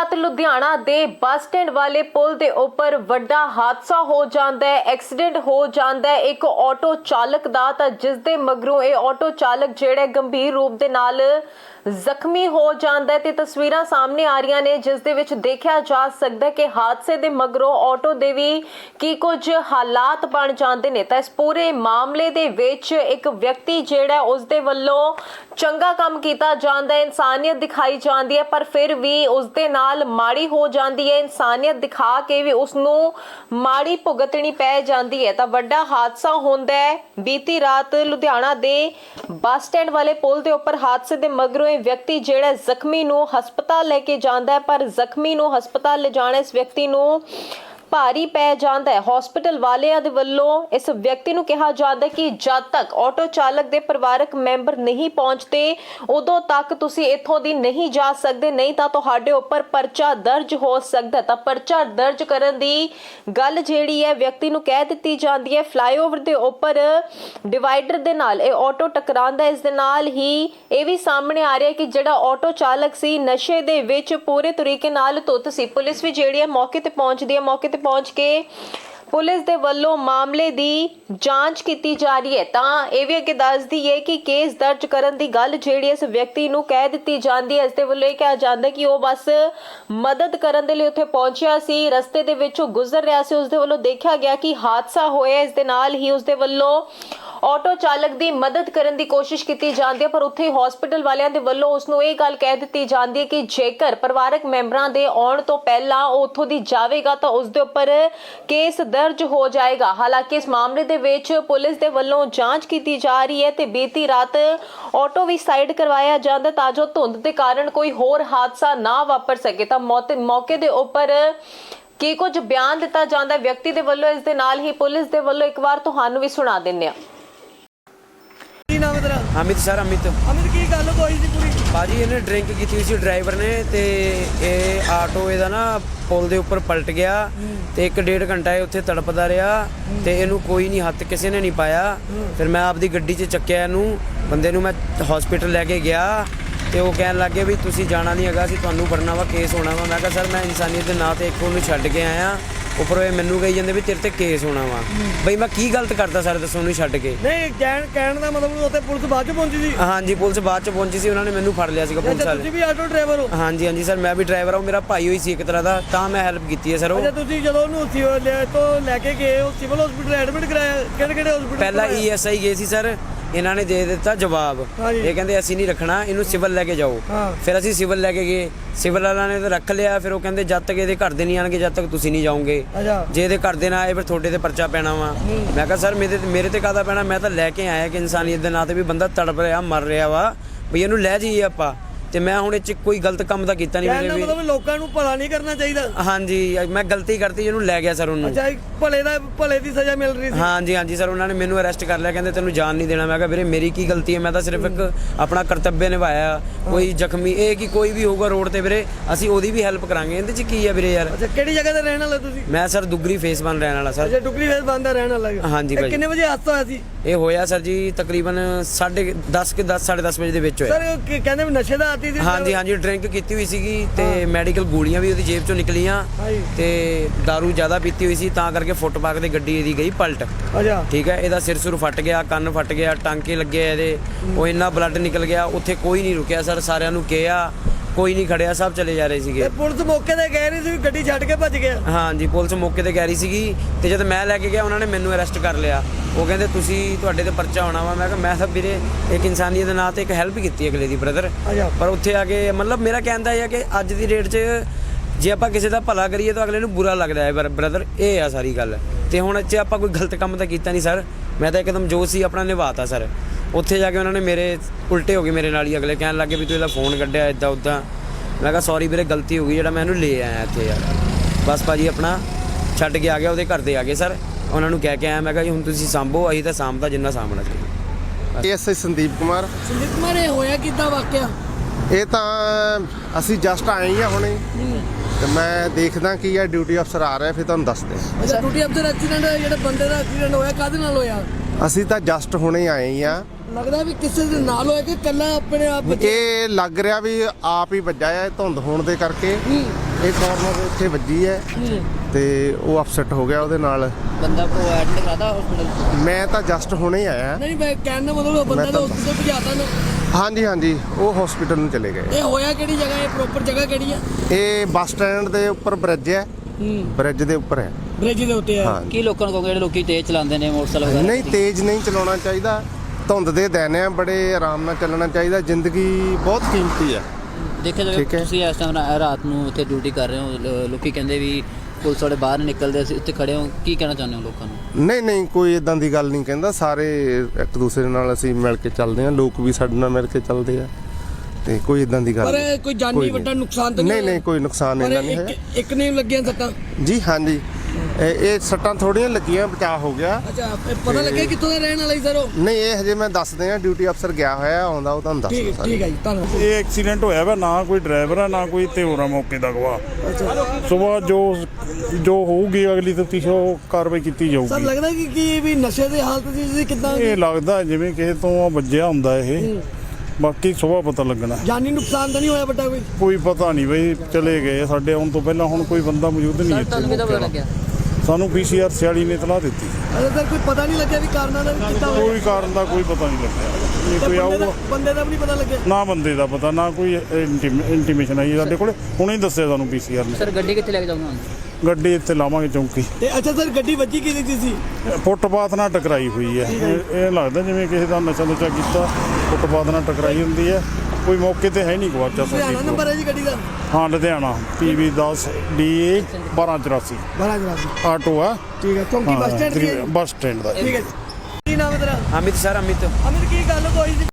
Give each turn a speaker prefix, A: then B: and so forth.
A: ਰਾਤ ਲੁਧਿਆਣਾ ਦੇ bus stand ਵਾਲੇ ਪੁਲ ਦੇ ਉੱਪਰ ਵੱਡਾ ਹਾਦਸਾ ਹੋ ਜਾਂਦਾ ਹੈ, ਐਕਸੀਡੈਂਟ ਹੋ ਜਾਂਦਾ ਹੈ। ਇੱਕ ਆਟੋ ਚਾਲਕ ਦਾ ਤਾਂ ਜਿਸ ਦੇ ਮਗਰੋਂ ਇਹ ਆਟੋ ਚਾਲਕ ਜਿਹੜਾ ਗੰਭੀਰ ਰੂਪ ਦੇ ਨਾਲ ਜ਼ਖਮੀ ਹੋ ਜਾਂਦਾ ਹੈ ਤੇ ਤਸਵੀਰਾਂ ਸਾਹਮਣੇ ਆ ਰਹੀਆਂ ਨੇ, ਜਿਸ ਦੇ ਵਿੱਚ ਦੇਖਿਆ ਜਾ ਸਕਦਾ ਹੈ ਕਿ ਹਾਦਸੇ ਦੇ ਮਗਰੋਂ ਆਟੋ ਦੇ ਵੀ ਕੀ ਕੁਝ ਹਾਲਾਤ ਬਣ ਜਾਂਦੇ ਨੇ। ਤਾਂ ਇਸ ਪੂਰੇ ਮਾਮਲੇ ਦੇ ਵਿੱਚ ਇੱਕ ਵਿਅਕਤੀ ਜਿਹੜਾ ਉਸ ਦੇ ਵੱਲੋਂ ਚੰਗਾ ਕੰਮ ਕੀਤਾ ਜਾਂਦਾ ਹੈ, ਇਨਸਾਨੀਅਤ ਦਿਖਾਈ ਜਾਂਦੀ ਹੈ, ਪਰ ਫਿਰ ਵੀ ਉਸ ਦੇ ਨਾਲ ਮਾੜੀ ਹੋ ਜਾਂਦੀ ਹੈ। ਇਨਸਾਨੀਅਤ ਦਿਖਾ ਕੇ ਵੀ ਉਸ ਨੂੰ ਮਾੜੀ ਭੁਗਤਣੀ ਪੈ ਜਾਂਦੀ ਹੈ। ਤਾਂ ਵੱਡਾ ਹਾਦਸਾ ਹੁੰਦਾ ਹੈ। ਬੀਤੀ ਰਾਤ ਲੁਧਿਆਣਾ ਦੇ ਬੱਸ ਸਟੈਂਡ ਵਾਲੇ ਪੁਲ ਦੇ ਉੱਪਰ ਹਾਦਸੇ ਦੇ ਮਗਰੋਂ ਇਹ ਵਿਅਕਤੀ ਜਿਹੜਾ ਜ਼ਖਮੀ ਨੂੰ ਹਸਪਤਾਲ ਲੈ ਕੇ ਜਾਂਦਾ ਹੈ, ਪਰ ਜ਼ਖਮੀ ਨੂੰ ਹਸਪਤਾਲ ਲਿਜਾਣਾ ਇਸ ਵਿਅਕਤੀ ਨੂੰ ਭਾਰੀ ਪੈ ਜਾਂਦਾ ਹੈ। ਹਸਪੀਟਲ ਵਾਲਿਆਂ ਦੇ ਵੱਲੋਂ ਇਸ ਵਿਅਕਤੀ ਨੂੰ ਕਿਹਾ ਜਾਂਦਾ ਹੈ ਕਿ ਜਦ ਤੱਕ ਆਟੋ ਚਾਲਕ ਦੇ ਪਰਿਵਾਰਕ ਮੈਂਬਰ ਨਹੀਂ ਪਹੁੰਚਦੇ, ਉਦੋਂ ਤੱਕ ਤੁਸੀਂ ਇੱਥੋਂ ਦੀ ਨਹੀਂ ਜਾ ਸਕਦੇ, ਨਹੀਂ ਤਾਂ ਤੁਹਾਡੇ ਉੱਪਰ ਪਰਚਾ ਦਰਜ ਹੋ ਸਕਦਾ ਤਾਂ ਪਰਚਾ ਦਰਜ ਕਰਨ ਦੀ ਗੱਲ ਜਿਹੜੀ ਹੈ, ਵਿਅਕਤੀ ਨੂੰ ਕਹਿ ਦਿੱਤੀ ਜਾਂਦੀ ਹੈ। ਫਲਾਈਓਵਰ ਦੇ ਉੱਪਰ ਡਿਵਾਈਡਰ ਦੇ ਨਾਲ ਇਹ ਆਟੋ ਟਕਰਾਉਂਦਾ ਇਸ ਦੇ ਨਾਲ ਹੀ ਇਹ ਵੀ ਸਾਹਮਣੇ ਆ ਰਿਹਾ ਕਿ ਜਿਹੜਾ ਆਟੋ ਚਾਲਕ ਸੀ, ਨਸ਼ੇ ਦੇ ਵਿੱਚ ਪੂਰੇ ਤਰੀਕੇ ਨਾਲ ਧੁੱਤ ਸੀ। ਪੁਲਿਸ ਵੀ ਜਿਹੜੀ ਹੈ, ਮੌਕੇ ਤੇ ਪਹੁੰਚਦੀ ਹੈ। ਮੌਕੇ ਤੇ ਪਹੁੰਚ ਕੇ ਪੁਲਿਸ ਦੇ ਵੱਲੋਂ ਮਾਮਲੇ ਦੀ ਜਾਂਚ ਕੀਤੀ ਜਾ ਰਹੀ ਹੈ। ਤਾਂ ਇਹ ਵੀ ਅੱਗੇ ਦੱਸਦੀ ਹੈ ਕਿ ਕੇਸ ਦਰਜ ਕਰਨ ਦੀ ਗੱਲ ਜਿਹੜੀ ਇਸ ਵਿਅਕਤੀ ਨੂੰ ਕਹਿ ਦਿੱਤੀ ਜਾਂਦੀ ਹੈ, ਇਸ ਦੇ ਵੱਲੋਂ ਇਹ ਕਿਹਾ ਜਾਂਦਾ ਕਿ ਉਹ ਬਸ ਮਦਦ ਕਰਨ ਦੇ ਲਈ ਉੱਥੇ ਪਹੁੰਚਿਆ ਸੀ, ਰਸਤੇ ਦੇ ਵਿੱਚੋਂ ਗੁਜ਼ਰ ਰਿਹਾ ਸੀ। ਉਸ ਦੇ ਵੱਲੋਂ ਦੇਖਿਆ ਗਿਆ ਕਿ ਹਾਦਸਾ ਹੋਇਆ, ਇਸ ਦੇ ਨਾਲ ਹੀ ਉਸ ਦੇ ਵੱਲੋਂ ਆਟੋ ਚਾਲਕ ਦੀ ਮਦਦ ਕਰਨ ਦੀ ਕੋਸ਼ਿਸ਼ ਕੀਤੀ ਜਾਂਦੀ ਹੈ, ਪਰ ਉੱਥੇ ਹੀ ਹਸਪੀਟਲ ਵਾਲਿਆਂ ਦੇ ਵੱਲੋਂ ਉਸ ਨੂੰ ਇਹ ਗੱਲ ਕਹਿ ਦਿੱਤੀ ਜਾਂਦੀ ਹੈ ਕਿ ਜੇਕਰ ਪਰਿਵਾਰਕ ਮੈਂਬਰਾਂ ਦੇ ਆਉਣ ਤੋਂ ਪਹਿਲਾਂ ਉਹ ਉੱਥੋਂ ਦੀ ਜਾਵੇਗਾ, ਤਾਂ ਉਸ ਦੇ ਉੱਪਰ ਕੇਸ ਦਰਜ ਹੋ ਜਾਏਗਾ। ਹਾਲਾਂਕਿ ਇਸ ਮਾਮਲੇ ਦੇ ਵਿੱਚ ਪੁਲਿਸ ਦੇ ਵੱਲੋਂ ਜਾਂਚ ਕੀਤੀ ਜਾ ਰਹੀ ਹੈ ਤੇ ਬੀਤੀ ਰਾਤ ਆਟੋ ਵੀ ਸਾਈਡ ਕਰਵਾਇਆ ਜਾਂਦਾ, ਤਾਂ ਜੋ ਧੁੰਦ ਦੇ ਕਾਰਨ ਕੋਈ ਹੋਰ ਹਾਦਸਾ ਨਾ ਵਾਪਰ ਸਕੇ। ਤਾਂ ਮੌਤ- ਮੌਕੇ ਦੇ ਉੱਪਰ ਕੀ ਕੁਝ ਬਿਆਨ ਦਿੱਤਾ ਜਾਂਦਾ ਵਿਅਕਤੀ ਦੇ ਵੱਲੋਂ ਇਸ ਦੇ ਨਾਲ ਹੀ ਪੁਲਿਸ ਦੇ ਵੱਲੋਂ ਇੱਕ ਵਾਰ ਤੁਹਾਨੂੰ ਵੀ ਸੁਣਾ ਦਿੰਦੇ ਹਾਂ।
B: ਕੀ ਨਾਮ ਹੈ ਤੇਰਾ
C: ਅਮਿਤ ਸਰ ਅਮਿਤ
B: ਅਮਿਤ ਕੀ ਗੱਲ ਹੋਈ ਸੀ ਪੂਰੀ।
C: ਬਾਜੀ ਇਹਨੇ ਡਰਿੰਕ ਕੀਤੀ ਹੋਈ ਸੀ ਡਰਾਈਵਰ ਨੇ ਤੇ ਇਹ ਆਟੋ ਇਹਦਾ ਨਾ ਪੁਲ ਦੇ ਉੱਪਰ ਪਲਟ ਗਿਆ ਤੇ ਇੱਕ ਡੇਢ ਘੰਟਾ ਇਹ ਉੱਥੇ ਤੜਪਦਾ ਰਿਹਾ ਤੇ ਇਹਨੂੰ ਕੋਈ ਨਹੀਂ ਹੱਥ ਕਿਸੇ ਨੇ ਨਹੀਂ ਪਾਇਆ। ਫਿਰ ਮੈਂ ਆਪਦੀ ਗੱਡੀ 'ਚ ਚੱਕਿਆ ਇਹਨੂੰ। ਬੰਦੇ ਨੂੰ ਮੈਂ ਹਸਪੀਟਲ ਲੈ ਕੇ ਗਿਆ ਤੇ ਉਹ ਕਹਿਣ ਲੱਗੇ ਵੀ ਤੁਸੀਂ ਜਾਣਾ ਨਹੀਂ ਹੈਗਾ ਅਸੀਂ ਤੁਹਾਨੂੰ ਫੜਨਾ ਵਾ ਕੇਸ ਹੋਣਾ ਵਾ। ਮੈਂ ਕਿਹਾ ਸਰ ਮੈਂ ਇਨਸਾਨੀਅਤ ਦੇ ਨਾਂ ਤੇ ਇੱਕ ਉਹਨੂੰ ਛੱਡ ਕੇ ਆਇਆ। ਉੱਪਰੋਂ ਇਹ ਮੈਨੂੰ ਕਹੀ ਜਾਂਦੇ ਵੀ ਤੇਰੇ ਤੇ ਕੇਸ ਹੋਣਾ ਵਾ। ਬਈ ਮੈਂ ਕੀ ਗਲਤ ਕਰਤਾ ਸਰ ਦੱਸੋ ਉਹਨੂੰ ਛੱਡ ਕੇ।
B: ਨਹੀਂ ਕਹਿਣ ਕਹਿਣ ਦਾ ਮਤਲਬ ਉੱਥੇ ਪੁਲਿਸ ਬਾਅਦ ਚ ਪਹੁੰਚੀ ਸੀ।
C: ਹਾਂਜੀ ਪੁਲਿਸ ਬਾਅਦ ਚ ਪਹੁੰਚੀ ਸੀ ਉਹਨਾਂ ਨੇ ਮੈਨੂੰ ਫੜ ਲਿਆ ਸੀਗਾ ਪੁਲਿਸ
B: ਅੱਛਾ
C: ਵਾਲੇ।
B: ਤੁਸੀਂ ਵੀ ਆਟੋ ਡਰਾਈਵਰ ਹੋ?
C: ਹਾਂਜੀ ਹਾਂਜੀ ਸਰ ਮੈਂ ਵੀ ਡਰਾਈਵਰ ਹਾਂ ਮੇਰਾ ਭਾਈ ਹੋਈ ਸੀ ਇੱਕ ਤਰ੍ਹਾਂ ਦਾ ਤਾਂ ਮੈਂ ਹੈਲਪ ਕੀਤੀ ਹੈ ਸਰ ਉਹ।
B: ਅੱਛਾ ਤੁਸੀਂ ਜਦੋਂ ਉਹਨੂੰ ਸਿਵਲ ਲੈ ਤੋਂ ਲੈ ਕੇ ਗਏ ਉਹ ਸਿਵਲ ਹਸਪੀਟਲ ਐਡਮਿਟ ਕਰਾਇਆ ਕਿਹੜੇ ਕਿਹੜੇ ਹਸਪੀਟਲ
C: ਪਹਿਲਾਂ ਈਐਸਆਈ ਗਏ ਸੀ ਸਰ। ਇਹਨਾਂ ਨੇ ਦੇ ਦਿੱਤਾ ਜਵਾਬ।
B: ਹਾਂਜੀ।
C: ਇਹ ਕਹਿੰਦੇ ਅਸੀਂ ਨਹੀਂ ਰੱਖਣਾ ਇਹਨੂੰ ਸਿਵਲ ਲੈ ਕੇ ਜਾਓ।
B: ਹਾਂ।
C: ਫਿਰ ਅਸੀਂ ਸਿਵਲ ਲੈ ਕੇ ਗਏ। ਸਿਵਲ ਵਾਲਿਆਂ ਨੇ ਤਾਂ ਰੱਖ ਲਿਆ। ਫਿਰ ਉਹ ਕਹਿੰਦੇ ਜਦ ਤੱਕ ਇਹਦੇ ਘਰ ਦੇ ਨਹੀਂ ਆਣਗੇ ਜਦ ਤੱਕ ਤੁਸੀਂ ਨਹੀਂ ਜਾਓਗੇ।
B: ਅੱਛਾ।
C: ਜੇ ਇਹਦੇ ਘਰ ਦੇ ਨਾ ਆਏ ਫਿਰ ਤੁਹਾਡੇ ਤੇ ਪਰਚਾ ਪੈਣਾ ਵਾ। ਮੈਂ ਕਿਹਾ ਸਰ ਮੇਰੇ ਤੇ ਮੇਰੇ ਤੇ ਕਾਹਦਾ ਪੈਣਾ? ਮੈਂ ਤਾਂ ਲੈ ਕੇ ਆਇਆ ਕਿ ਇਨਸਾਨੀਅਤ ਦੇ ਨਾਂ ਤੇ ਵੀ ਬੰਦਾ ਤੜਪ ਰਿਹਾ ਮਰ ਰਿਹਾ ਵਾ। ਵੀ ਇਹਨੂੰ ਲੈ ਜਾਈਏ ਆਪਾਂ। ਤੇ ਮੈਂ ਹੁਣ ਇਹ ਚ ਕੋਈ ਗਲਤ ਕੰਮ ਤਾਂ ਕੀਤਾ ਨਹੀਂ
B: ਕਹਿਣ ਦਾ
C: ਮੇਰੇ ਵੀ।
B: ਮਤਲਬ ਲੋਕਾਂ ਨੂੰ ਭਲਾ ਨਹੀਂ ਕਰਨਾ ਚਾਹੀਦਾ।
C: ਹਾਂਜੀ ਮੈਂ ਗਲਤੀ ਕਰਤੀ ਇਹਨੂੰ ਲੈ ਗਿਆ ਸਰ ਉਹਨੂੰ।
B: ਅੱਛਾ ਇੱਕ ਭਲੇ ਦਾ ਭਲੇ ਦੀ ਸਜ਼ਾ ਮਿਲ ਰਹੀ ਸੀ।
C: ਹਾਂਜੀ ਹਾਂਜੀ ਸਰ ਉਹਨਾਂ ਨੇ ਮੈਨੂੰ ਅਰੈਸਟ ਕਰ ਲਿਆ ਕਹਿੰਦੇ ਤੈਨੂੰ ਜਾਨ ਨਹੀਂ ਦੇਣਾ। ਮੈਂ ਕਿਹਾ ਵੀਰੇ ਮੇਰੀ ਕੀ ਗਲਤੀ ਹੈ? ਮੈਂ ਤਾਂ ਸਿਰਫ ਇੱਕ ਆਪਣਾ ਕਰਤੱਵ ਨਿਭਾਇਆ। ਕੋਈ ਜ਼ਖਮੀ ਇਹ ਕਿ ਕੋਈ ਵੀ ਹੋਊਗਾ ਰੋਡ ਤੇ ਵੀਰੇ ਅਸੀਂ ਉਹਦੀ ਵੀ ਹੈਲਪ ਕਰਾਂਗੇ। ਇਹਦੇ ਚ ਕੀ ਹੈ ਵੀਰੇ ਯਾਰ?
B: ਅੱਛਾ ਕਿਹੜੀ ਜਗ੍ਹਾ ਤੇ ਰਹਿਣ ਵਾਲੇ ਤੁਸੀਂ?
C: ਮੈਂ ਸਰ ਦੁਗਰੀ ਫੇਸ ਬਣ ਰਹਿਣ ਵਾਲਾ ਸਰ।
B: ਅੱਛਾ ਡੁਗਲੀ ਵੇਸ ਬੰਦਾ ਰਹਿਣ ਵਾਲਾ।
C: ਹਾਂਜੀ
B: ਇਹ
C: ਭਾਈ।
B: ਕਿੰਨੇ ਵਜੇ ਹਾਦਸਾ ਹੋਇਆ ਸੀ?
C: ਇਹ ਹੋਇਆ ਸਰ ਜੀ ਤਕਰੀਬਨ 10:30 ਕਿ 10 10:30 ਵਜੇ ਦੇ ਵਿੱਚ ਹੋਇਆ।
B: ਸਰ ਇਹ ਕੀ- ਕਹਿੰਦੇ ਵੀ ਨਸ਼ੇ ਦਾ ਆਦੀ ਸੀ
C: ਹਾਂਜੀ ਹਾਂਜੀ ਡਰਿੰਕ ਕੀਤੀ ਹੋਈ ਸੀਗੀ ਤੇ ਮੈਡੀਕਲ ਗੋਲੀਆਂ ਵੀ ਉਹਦੀ ਜੇਬ ਚੋਂ ਨਿਕਲੀਆਂ
B: ਹਾਂਜੀ।
C: ਤੇ दारू ਜ਼ਿਆਦਾ ਪੀਤੀ ਹੋਈ ਸੀ ਤਾਂ ਕਰਕੇ ਫੁੱਟਪਾਥ ਤੇ ਗੱਡੀ ਇਹਦੀ ਗਈ ਪਲਟ।
B: ਅੱਛਾ।
C: ਠੀਕ ਹੈ ਇਹਦਾ ਸਿਰ ਸੁਰ ਫਟ ਗਿਆ ਕੰਨ ਫਟ ਗਿਆ ਟਾਂਕੇ ਲੱਗੇ ਆ ਇਹਦੇ ਉਹ ਇੰਨਾ ਬਲੱਡ ਨਿਕਲ ਗਿਆ ਉੱਥੇ ਕੋਈ ਨਹੀਂ ਰੁਕਿਆ ਸਰ ਸਾਰਿਆਂ ਨੂੰ ਕਿਹਾ ਕੋਈ ਨਹੀਂ ਖੜਿਆ ਸਭ ਚਲੇ ਜਾ ਰਹੇ ਸੀਗੇ।
B: ਤੇ ਪੁਲਿਸ ਮੌਕੇ ਤੇ ਕਹਿ ਰਹੀ ਸੀ ਵੀ ਗੱਡੀ ਛੱਡ ਕੇ ਭੱਜ ਗਿਆ।
C: ਹਾਂਜੀ ਪੁਲਿਸ ਮੌਕੇ ਤੇ ਕਹਿ ਰਹੀ ਸੀਗੀ ਤੇ ਜਦ ਮੈਂ ਲੈ ਕੇ ਗਿਆ ਉਹਨਾਂ ਨੇ ਮੈਨੂੰ ਅਰੈਸਟ ਕਰ ਲਿਆ। ਉਹ ਕਹਿੰਦੇ ਤੁਸੀਂ ਤੁਹਾਡੇ ਤੇ ਪਰਚਾ ਹੋਣਾ ਵਾ। ਮੈਂ ਕਿਹਾ ਮੈਂ ਤਾਂ ਵੀਰੇ ਇੱਕ ਇਨਸਾਨੀਅਤ ਦੇ ਨਾਂ ਤੇ ਇੱਕ ਹੈਲਪ ਕੀਤੀ ਅਗਲੇ ਦੀ ਬ੍ਰਦਰ ਪਰ ਉੱਥੇ ਆ ਕੇ ਮਤਲਬ ਮੇਰਾ ਕਹਿੰਦਾ ਇਹ ਹੈ ਕਿ ਅੱਜ ਦੀ ਡੇਟ 'ਚ ਜੇ ਆਪਾਂ ਕਿਸੇ ਦਾ ਭਲਾ ਕਰੀਏ ਤਾਂ ਅਗਲੇ ਨੂੰ ਬੁਰਾ ਲੱਗਦਾ ਹੈ ਬ੍ਰਦਰ ਇਹ ਆ ਸਾਰੀ ਗੱਲ। ਤੇ ਹੁਣ ਇੱਥੇ ਆਪਾਂ ਕੋਈ ਗਲਤ ਕੰਮ ਤਾਂ ਕੀਤਾ ਨਹੀਂ ਸਰ ਮੈਂ ਤਾਂ ਇੱਕਦਮ ਜੋ ਸੀ ਆਪਣਾ ਨਿਭਾਤਾ ਸਰ ਉੱਥੇ ਜਾ ਕੇ ਉਹਨਾਂ ਨੇ ਮੇਰੇ ਉਲਟੇ ਹੋ ਗਏ ਮੇਰੇ ਨਾਲ ਹੀ ਅਗਲੇ ਕਹਿਣ ਲੱਗੇ ਵੀ ਤੂੰ ਇਹਦਾ ਫੋਨ ਕੱਢਿਆ ਇਦਾਂ ਉਦਾਂ। ਮੈਂ ਕਿਹਾ ਸੌਰੀ ਵੀਰੇ ਗਲਤੀ ਹੋ ਗਈ ਜਿਹੜਾ ਮੈਂ ਇਹਨੂੰ ਲੈ ਆਇਆ ਇੱਥੇ ਯਾਰ। ਬਸ ਭਾਜੀ ਆਪਣਾ ਛੱਡ ਕੇ ਆ ਗਿਆ ਉਹਦੇ ਘਰ ਦੇ ਆ ਗਏ ਸਰ। ਉਹਨਾਂ ਨੂੰ ਕਹਿ ਕੇ ਆਇਆ ਮੈਂ ਕਿਹਾ ਜੀ ਹੁਣ ਤੁਸੀਂ ਸਾਂਭੋ ਅਸੀਂ ਤਾਂ ਸਾਂਭਦਾ ਜਿੰਨਾ ਸਾਂਭਣਾ ਚਾਹੀਦਾ
D: ਐਸਆਈ ਸੰਦੀਪ ਕੁਮਾਰ।
B: ਸੰਦੀਪ ਕੁਮਾਰ ਇਹ ਹੋਇਆ ਕਿੱਦਾਂ ਵਾਕਿਆ?
D: ਇਹ ਤਾਂ ਅਸੀਂ ਜਸਟ ਆਏ ਹੀ ਆ ਹੁਣੇ। ਤੇ ਮੈਂ ਦੇਖਦਾ ਕੀ ਆ ਡਿਊਟੀ ਅਫਸਰ ਆ ਰਿਹਾ ਫਿਰ ਤੁਹਾਨੂੰ ਦੱਸਦੇ ਹਾਂ।
B: ਅੱਛਾ ਡਿਊਟੀ ਅਫਸਰ ਐਕਸੀਡੈਂਟ ਜਿਹੜਾ ਬੰਦੇ ਦਾ ਐਕਸੀਡੈਂਟ ਹੋਇਆ ਕਾਹਦੇ ਨਾਲ ਹੋਇਆ?
D: ਅਸੀਂ ਤਾਂ ਜਸਟ ਹੁਣੇ ਆਏ ਹੀ ਆ।
B: ਲੱਗਦਾ ਵੀ ਕਿਸੇ ਦੇ ਨਾਲ ਹੋਇਆ ਕਿ ਕੱਲਾ ਆਪਣੇ ਆਪ
D: ਇਹ ਲੱਗ ਰਿਹਾ ਵੀ ਆਪ ਹੀ ਵੱਜਾ ਹੈ ਧੁੰਦ ਹੋਣ ਦੇ ਕਰਕੇ। ਇਹ ਕਾਰਨਰ ਦੇ ਉੱਤੇ ਵੱਜੀ ਹੈ ਤੇ ਉਹ ਅਪਸੈਟ ਹੋ ਗਿਆ ਉਹਦੇ ਨਾਲ।
E: ਬੰਦਾ ਕੋ ਐਡਮਿਟ ਕਰਾਦਾ ਹਸਪੀਟਲ
D: ਮੈਂ ਤਾਂ ਜਸਟ ਹੁਣੇ ਆਇਆ।
B: ਨਹੀਂ ਮੈਂ ਕਹਿਣ ਦਾ ਮਤਲਬ ਬੰਦਾ
D: ਮੈਂ
B: ਤਾਂ
D: ਤਾਂ-
B: ਹਸਪੀਟਲ ਭਜਾਤਾ ਨਾ।
D: ਹਾਂਜੀ ਹਾਂਜੀ ਉਹ ਹਸਪੀਟਲ ਨੂੰ ਚਲੇ ਗਏ।
B: ਇਹ ਹੋਇਆ ਕਿਹੜੀ ਜਗ੍ਹਾ ਹੈ ਪ੍ਰੋਪਰ ਜਗ੍ਹਾ ਕਿਹੜੀ ਹੈ
D: ਇਹ ਬੱਸ ਸਟੈਂਡ ਦੇ ਉੱਪਰ ਬ੍ਰਿਜ ਹੈ।
B: ਹੂੰ।
D: ਬ੍ਰਿਜ ਦੇ ਉੱਪਰ ਹੈ।
B: ਬ੍ਰਿਜ ਦੇ ਉੱਤੇ ਹੈ।
D: ਹਾਂ
E: ਕੀ ਲੋਕਾਂ ਨੂੰ ਕਹੋਗੇ ਜਿਹੜੇ ਲੋਕੀ ਤੇਜ਼ ਚਲਾਉਂਦੇ ਨੇ ਮੋਟਰਸਾਈਕਲ ਵਗੈਰਾ?
D: ਨਹੀਂ ਤੇਜ਼ ਨਹੀਂ ਚਲਾਉਣਾ ਚਾਹੀਦਾ। ਧੁੰਦ ਦੇ ਦਿਨ ਆ ਬੜੇ ਆਰਾਮ ਨਾਲ ਚੱਲਣਾ ਚਾਹੀਦਾ ਜ਼ਿੰਦਗੀ ਬਹੁਤ ਕੀਮਤੀ ਹੈ
E: ਦੇਖਿਆ ਜਾਵੇ
D: ਠੀਕ ਹੈ।
E: ਤੁਸੀਂ ਇਸ ਟਾਈਮ ਰਾਤ ਨੂੰ ਇੱਥੇ ਡਿਊਟੀ ਕਰ ਰਹੇ ਹੋ ਲ- ਲੋਕੀ ਕਹਿੰਦੇ ਵੀ ਪੁਲਿਸ ਵਾਲੇ ਬਾਹਰ ਨਿਕਲਦੇ ਅਸੀਂ ਇੱਥੇ ਖੜੇ ਹੋ ਕੀ ਕਹਿਣਾ ਚਾਹੁੰਦੇ ਹੋ ਲੋਕਾਂ ਨੂੰ
D: ਨਹੀਂ ਨਹੀਂ ਕੋਈ ਇਦਾਂ ਦੀ ਗੱਲ ਨਹੀਂ ਕਹਿੰਦਾ ਸਾਰੇ ਇੱਕ ਦੂਸਰੇ ਨਾਲ ਅਸੀਂ ਮਿਲ ਕੇ ਚੱਲਦੇ ਆ ਲੋਕ ਵੀ ਸਾਡੇ ਨਾਲ ਮਿਲ ਕੇ ਚੱਲਦੇ ਆ ਤੇ ਕੋਈ ਇਦਾਂ ਦੀ ਗੱਲ
B: ਪਰ
D: ਨਹੀਂ।
B: ਇਹ ਕੋਈ ਜਾਨੀ
D: ਕੋਈ
B: ਵੱਡਾ। ਨੁਕਸਾਨ ਤਾਂ ਨਹੀਂ
D: ਨਹੀਂ ਕੋਈ ਨੁਕਸਾਨ
B: ਪਰ
D: ਇਹਨਾਂ ਨਹੀਂ
B: ਇੱਕ
D: ਹੈ
B: ਇੱਕ ਨੇ ਲੱਗੀਆਂ ਸੱਟਾਂ
D: ਜੀ ਹਾਂਜੀ ਇਹ ਸੱਟਾਂ ਥੋੜੀਆਂ ਲੱਗੀਆਂ ਬਚਾਅ ਹੋ ਗਿਆ।
B: ਅੱਛਾ ਇਹ ਪਤਾ ਲੱਗਿਆ ਕਿੱਥੋਂ ਦਾ ਰਹਿਣ ਵਾਲਾ ਸੀ ਸਰ ਉਹ?
D: ਨਹੀਂ ਇਹ ਹਜੇ ਮੈਂ ਦੱਸਦੇ ਆ ਡਿਊਟੀ ਅਫਸਰ ਗਿਆ ਹੋਇਆ ਆਉਂਦਾ ਉਹ ਤੁਹਾਨੂੰ
B: ਠੀਕ
D: ਦੱਸਦਾ
B: ਹੈ ਠੀਕ ਹੈ ਜੀ ਧੰਨਵਾਦ।
F: ਇਹ ਐਕਸੀਡੈਂਟ ਹੋਇਆ ਵਾ ਨਾ ਕੋਈ ਡਰਾਈਵਰ ਆ ਨਾ ਕੋਈ ਤੇ ਹੋਰਾ ਮੌਕੇ ਦਾ ਗਵਾਹ। ਸਵੇਰ ਜੋ ਜੋ ਹੋਊਗੀ ਅਗਲੀ ਤਫਤੀਸ਼ ਉਹ ਕਾਰਵਾਈ ਕੀਤੀ
B: ਸਰ
F: ਜਾਊਗੀ
B: ਲੱਗਦਾ ਕਿ ਕੀ ਇਹ ਵੀ ਨਸ਼ੇ ਦੀ ਹਾਲਤ ਸੀ ਤੁਸੀਂ ਕਿਦਾਂ
F: ਇਹ ਲੱਗਦਾ ਜਿਵੇਂ ਕਿਸੇ ਤੋਂ ਵੱਜਿਆ ਹੁੰਦਾ ਇਹ। ਬਾਕੀ ਸਵੇਰ ਪਤਾ ਲੱਗਣਾ।
B: ਜਾਨੀ ਨੁਕਸਾਨ ਤਾਂ ਨਹੀਂ ਹੋਇਆ ਵੱਡਾ ਕੋਈ?
F: ਕੋਈ ਪਤਾ ਨਹੀਂ ਬਈ ਚਲੇ ਗਏ ਸਾਡੇ ਆਉਣ ਤੋਂ ਪਹਿਲਾਂ ਹੁਣ ਕੋਈ ਬੰਦਾ ਮੌਜੂਦ ਨਹੀਂ ਇੱਥੇ
E: ਤੁਹਾਨੂੰ
F: ਮੌਕੇ
E: ਪਤਾ। ਲੱਗਿਆ?
F: ਸਾਨੂੰ ਪੀਸੀਆਰ 46 ਨੇ ਇਤਲਾਹ ਦਿੱਤੀ।
B: ਅਜੇ ਤੱਕ ਕੋਈ ਪਤਾ ਨਹੀਂ ਲੱਗਿਆ ਵੀ ਕਾਰਨਾਂ ਦਾ ਵੀ ਕਿੱਦਾਂ ਹੋਇਆ।
F: ਕੋਈ ਕਾਰਨ ਦਾ ਕੋਈ ਪਤਾ ਨਹੀਂ ਲੱਗਿਆ। ਇਹ ਕੋਈ
B: ਬੰਦੇ ਦਾ
F: ਆਊਗਾ
B: ਬੰਦੇ ਦਾ ਵੀ ਨਹੀਂ ਪਤਾ ਲੱਗਿਆ।
F: ਨਾ ਬੰਦੇ ਦਾ ਪਤਾ ਨਾ ਕੋਈ ਇੰਟੀਮੇਸ਼ਨ ਆਈ ਸਾਡੇ ਕੋਲੇ। ਹੁਣੇ ਹੀ ਦੱਸਿਆ ਸਾਨੂੰ ਪੀਸੀਆਰ ਨੇ।
E: ਸਰ ਗੱਡੀ ਕਿੱਥੇ ਲੈ ਕੇ ਜਾਊਂਗਾ ਹੁਣ?
F: ਗੱਡੀ ਇੱਥੇ ਲਾਵਾਂਗੇ ਚੌਂਕੀ।
B: ਤੇ ਅੱਛਾ ਸਰ ਗੱਡੀ ਵੱਜੀ ਕਿਹਦੀ ਦੀ ਸੀ?
F: ਫੁੱਟਪਾਥ ਨਾਲ ਟਕਰਾਈ ਹੋਈ ਹੈ। ਇਹ ਇਹ ਲੱਗਦਾ ਜਿਵੇਂ ਕਿਸੇ ਦਾ ਨਸ਼ਾ ਨੁਸ਼ਾ ਕੀਤਾ ਫੁੱਟਪਾਥ ਨਾਲ ਟਕਰਾਈ ਹੁੰਦੀ ਹੈ। ਕੋਈ ਮੌਕੇ ਤੇ ਹੈ ਨਹੀਂ ਗਵਾਚਾ
B: ਲੁਧਿਆਣਾ
F: ਸਾਡੀ
B: ਨੰਬਰ ਹੈ ਜੀ ਗੱਡੀ ਦਾ?
F: ਹਾਂ ਲੁਧਿਆਣਾ PV 10 DA 1284
B: ਬੜਾ ਜਰਾ
F: ਆਟੋ ਆ।
B: ਠੀਕ ਹੈ ਚੌਂਕੀ ਬੱਸ ਸਟੈਂਡ ਦੀ ਹੈ ਜੀ?
F: ਬੱਸ ਸਟੈਂਡ ਦਾ
B: ਠੀਕ ਹੈ ਜੀ। ਕੀ ਨਾਮ ਹੈ ਤੇਰਾ?
C: ਅਮਿਤ ਸਰ ਅਮਿਤ।
B: ਅਮਿਤ ਕੀ ਗੱਲ ਹੋਈ ਸੀ